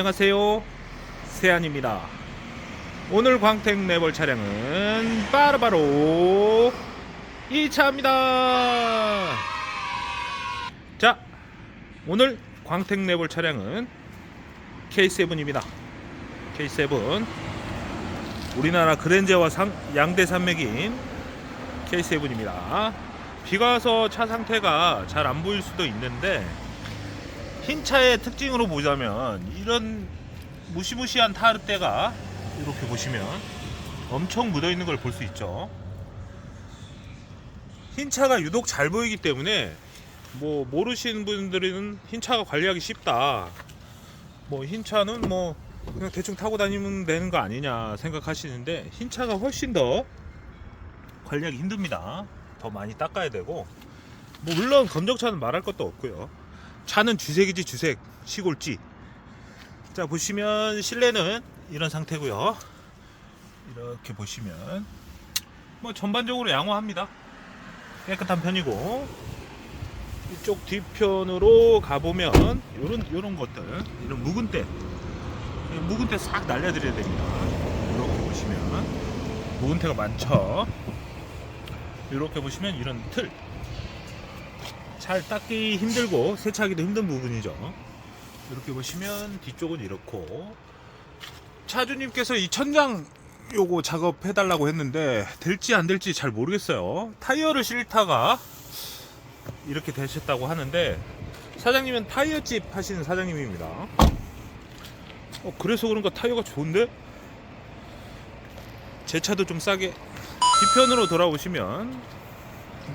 안녕하세요. 세안입니다. 오늘 광택 내볼 차량은 바로바로 이 차입니다. 자 오늘 광택 내볼 차량은 K7입니다. K7 우리나라 그랜저와 상- 양대 산맥인 K7입니다. 비가 와서 차 상태가 잘 안 보일 수도 있는데 흰 차의 특징으로 보자면 이런 무시무시한 타르때가 이렇게 보시면 엄청 묻어 있는 걸 볼 수 있죠. 흰 차가 유독 잘 보이기 때문에 뭐 모르시는 분들은 흰 차가 관리하기 쉽다. 뭐 흰 차는 뭐 그냥 대충 타고 다니면 되는 거 아니냐 생각하시는데 흰 차가 훨씬 더 관리하기 힘듭니다. 더 많이 닦아야 되고 뭐 물론 검정차는 말할 것도 없고요. 차는 주색이지 주색 시골지. 자 보시면 실내는 이런 상태고요. 이렇게 보시면 뭐 전반적으로 양호합니다. 깨끗한 편이고 이쪽 뒤편으로 가보면 요런 요런 것들 이런 묵은 때 묵은 때 싹 날려드려야 됩니다. 이렇게 보시면 묵은 때가 많죠. 이렇게 보시면 이런 틀 잘 닦기 힘들고 세차하기도 힘든 부분이죠. 이렇게 보시면 뒤쪽은 이렇고 차주님께서 이 천장 요거 작업해 달라고 했는데 될지 안 될지 잘 모르겠어요. 타이어를 실다가 이렇게 되셨다고 하는데 사장님은 타이어집 하시는 사장님입니다. 어, 그래서 그런가 타이어가 좋은데 제 차도 좀 싸게 뒤편으로 돌아오시면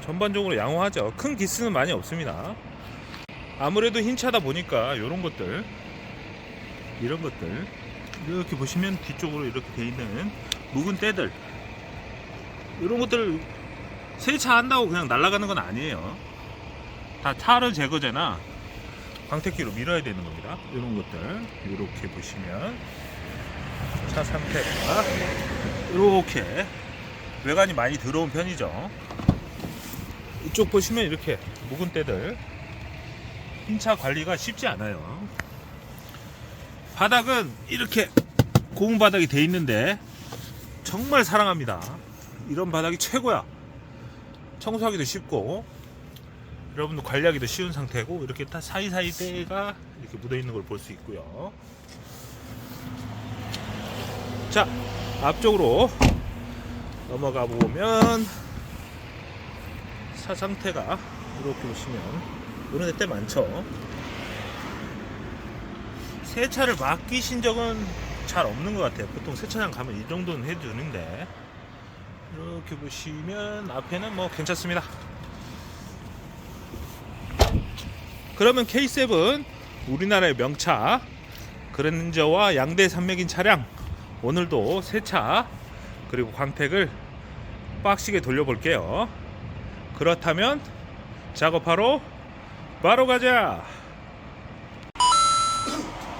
전반적으로 양호하죠. 큰 기스는 많이 없습니다. 아무래도 흰 차다 보니까 이런 것들, 이런 것들 이렇게 보시면 뒤쪽으로 이렇게 돼 있는 묵은 때들 이런 것들 세차 한다고 그냥 날아가는 건 아니에요. 다 타르 제거제나 광택기로 밀어야 되는 겁니다. 이런 것들 이렇게 보시면 차 상태가 이렇게 외관이 많이 들어온 편이죠. 이쪽 보시면 이렇게 묵은 때들 흰차 관리가 쉽지 않아요. 바닥은 이렇게 고무 바닥이 돼 있는데 정말 사랑합니다. 이런 바닥이 최고야. 청소하기도 쉽고 여러분도 관리하기도 쉬운 상태고 이렇게 다 사이사이 때가 이렇게 묻어 있는 걸 볼 수 있고요. 자 앞쪽으로 넘어가 보면 차 상태가 이렇게 보시면 이런 데 많죠? 세차를 맡기신 적은 잘 없는 것 같아요. 보통 세차장 가면 이 정도는 해주는데. 이렇게 보시면 앞에는 뭐 괜찮습니다. 그러면 K7 우리나라의 명차 그랜저와 양대 산맥인 차량 오늘도 세차 그리고 광택을 빡시게 돌려볼게요 그렇다면 작업하러 바로 가자.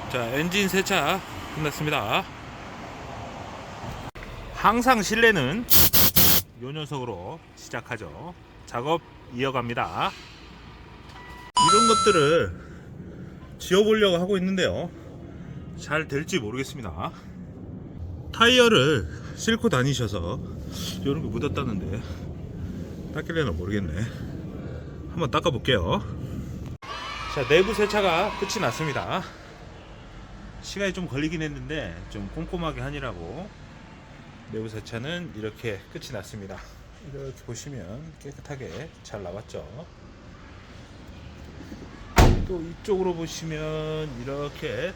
자, 엔진 세차 끝났습니다. 항상 실내는 요 녀석으로 시작하죠. 작업 이어갑니다. 이런 것들을 지워보려고 하고 있는데요. 잘 될지 모르겠습니다. 타이어를 싣고 다니셔서 이런 게 묻었다는데 닦일래나 모르겠네. 한번 닦아 볼게요. 자, 내부 세차가 끝이 났습니다. 시간이 좀 걸리긴 했는데 좀 꼼꼼하게 하니라고 내부 세차는 이렇게 끝이 났습니다. 이렇게 보시면 깨끗하게 잘 나왔죠. 또 이쪽으로 보시면 이렇게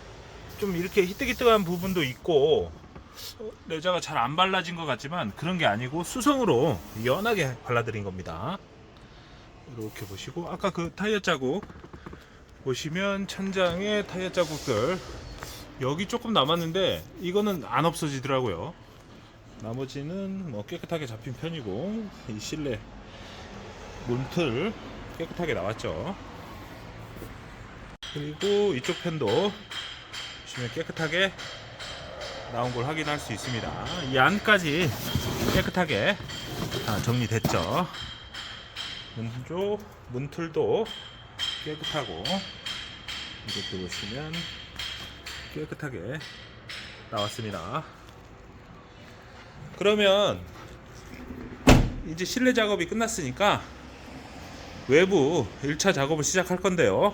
좀 이렇게 희뜩희뜩한 부분도 있고 어, 레자가 잘 안 발라진 것 같지만 그런 게 아니고 수성으로 연하게 발라드린 겁니다. 이렇게 보시고 아까 그 타이어 자국 보시면 천장에 타이어 자국들 여기 조금 남았는데 이거는 안 없어지더라고요. 나머지는 뭐 깨끗하게 잡힌 편이고 이 실내 문틀 깨끗하게 나왔죠. 그리고 이쪽 편도 보시면 깨끗하게 나온 걸 확인할 수 있습니다. 이 안까지 깨끗하게 다 정리됐죠. 문조 문틀도 깨끗하고 이렇게 보시면 깨끗하게 나왔습니다. 그러면 이제 실내 작업이 끝났으니까 외부 1차 작업을 시작할 건데요.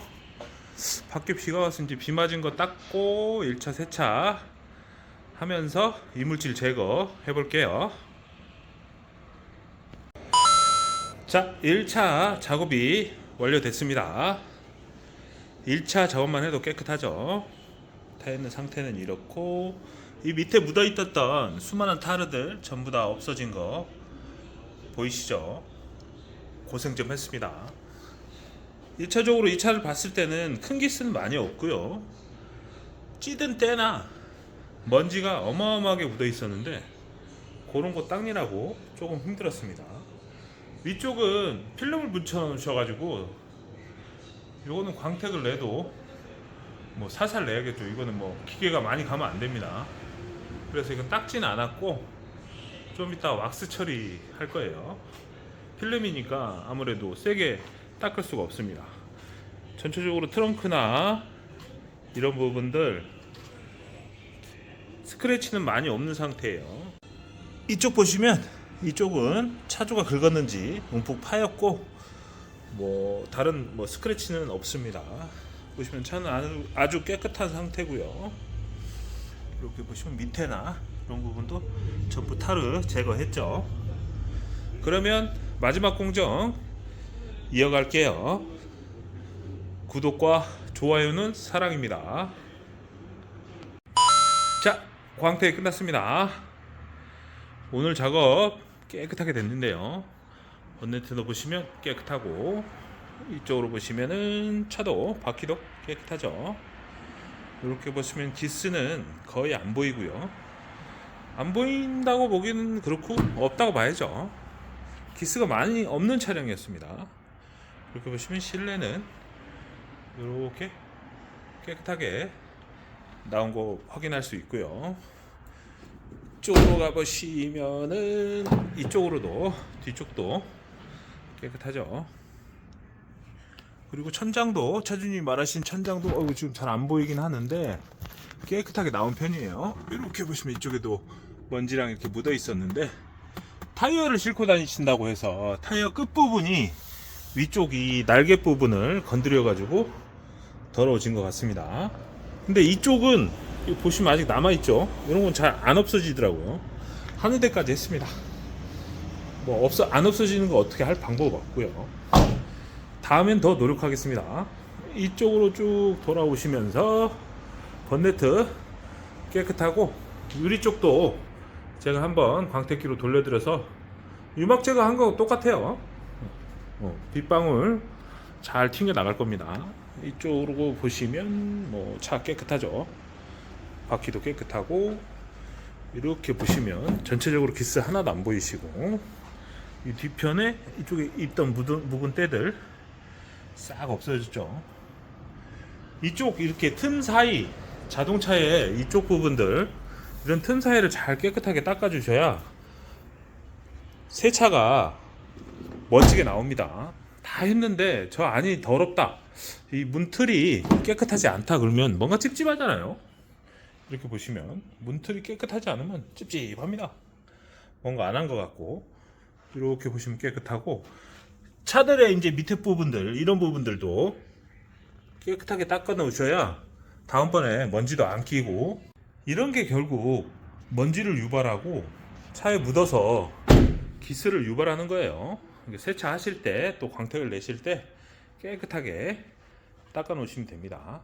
밖에 비가 이제 비 맞은 거 닦고 1차 세차 하면서 이물질 제거 해볼게요. 자, 1차 작업이 완료됐습니다. 1차 작업만 해도 깨끗하죠. 타 있는 상태는 이렇고 이 밑에 묻어 있었던 수많은 타르들 전부 다 없어진 거 보이시죠? 고생 좀 했습니다. 1차적으로 이 차를 봤을 때는 큰 기스는 많이 없고요. 찌든 때나 먼지가 어마어마하게 묻어 있었는데 그런 거 닦느라고 조금 힘들었습니다. 위쪽은 필름을 붙여 놓으셔가지고 요거는 광택을 내도 뭐 살살 내야겠죠. 이거는 뭐 기계가 많이 가면 안 됩니다. 그래서 이건 닦진 않았고 좀 이따 왁스 처리 할 거예요. 필름이니까 아무래도 세게 닦을 수가 없습니다. 전체적으로 트렁크나 이런 부분들 스크래치는 많이 없는 상태예요. 이쪽 보시면 이쪽은 차주가 긁었는지 움푹 파였고 뭐 다른 뭐 스크래치는 없습니다. 보시면 차는 아주, 아주 깨끗한 상태고요. 이렇게 보시면 밑에나 이런 부분도 전부 타르 제거했죠. 그러면 마지막 공정 이어갈게요. 구독과 좋아요는 사랑입니다. 자, 광택 끝났습니다. 오늘 작업 깨끗하게 됐는데요. 번네트도 보시면 깨끗하고 이쪽으로 보시면은 차도 바퀴도 깨끗하죠. 이렇게 보시면 기스는 거의 안 보이고요. 안 보인다고 보기는 그렇고 없다고 봐야죠. 기스가 많이 없는 차량이었습니다. 이렇게 보시면 실내는 이렇게 깨끗하게 나온 거 확인할 수 있고요. 이쪽으로 가보시면은 이쪽으로도 뒤쪽도 깨끗하죠. 그리고 천장도 차주님이 말하신 천장도 어, 지금 잘 안 보이긴 하는데 깨끗하게 나온 편이에요. 이렇게 보시면 이쪽에도 먼지랑 이렇게 묻어 있었는데 타이어를 싣고 다니신다고 해서 타이어 끝 부분이 위쪽 이 날개 부분을 건드려 가지고 더러워진 것 같습니다. 근데 이쪽은 보시면 아직 남아 있죠. 이런 건 잘 안 없어지더라고요. 하는 데까지 했습니다. 뭐 없어 안 없어지는 거 어떻게 할 방법 없고요. 다음엔 더 노력하겠습니다. 이쪽으로 쭉 돌아오시면서 번네트 깨끗하고 유리 쪽도 제가 한번 광택기로 돌려드려서 유막 제거한 거 똑같아요. 어, 빗방울 잘 튕겨 나갈 겁니다. 이쪽으로 보시면 뭐 차 깨끗하죠. 바퀴도 깨끗하고 이렇게 보시면 전체적으로 기스 하나도 안 보이시고 이 뒤편에 이쪽에 있던 묻은, 묵은 때들 싹 없어졌죠. 이쪽 이렇게 틈 사이 자동차의 이쪽 부분들 이런 틈 사이를 잘 깨끗하게 닦아주셔야 세차가 멋지게 나옵니다. 다 했는데 저 안이 더럽다. 이 문틀이 깨끗하지 않다 그러면 뭔가 찝찝하잖아요. 이렇게 보시면 문틀이 깨끗하지 않으면 찝찝합니다. 뭔가 안 한 것 같고 이렇게 보시면 깨끗하고 차들의 이제 밑에 부분들 이런 부분들도 깨끗하게 닦아 놓으셔야 다음번에 먼지도 안 끼고 이런 게 결국 먼지를 유발하고 차에 묻어서 기스를 유발하는 거예요. 세차하실 때 또 광택을 내실 때 깨끗하게 닦아 놓으시면 됩니다.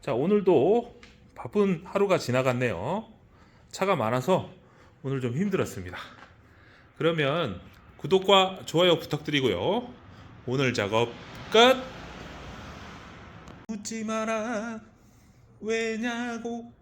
자, 오늘도 바쁜 하루가 지나갔네요. 차가 많아서 오늘 좀 힘들었습니다. 그러면 구독과 좋아요 부탁드리고요. 오늘 작업 끝! 웃지 마라. 왜냐고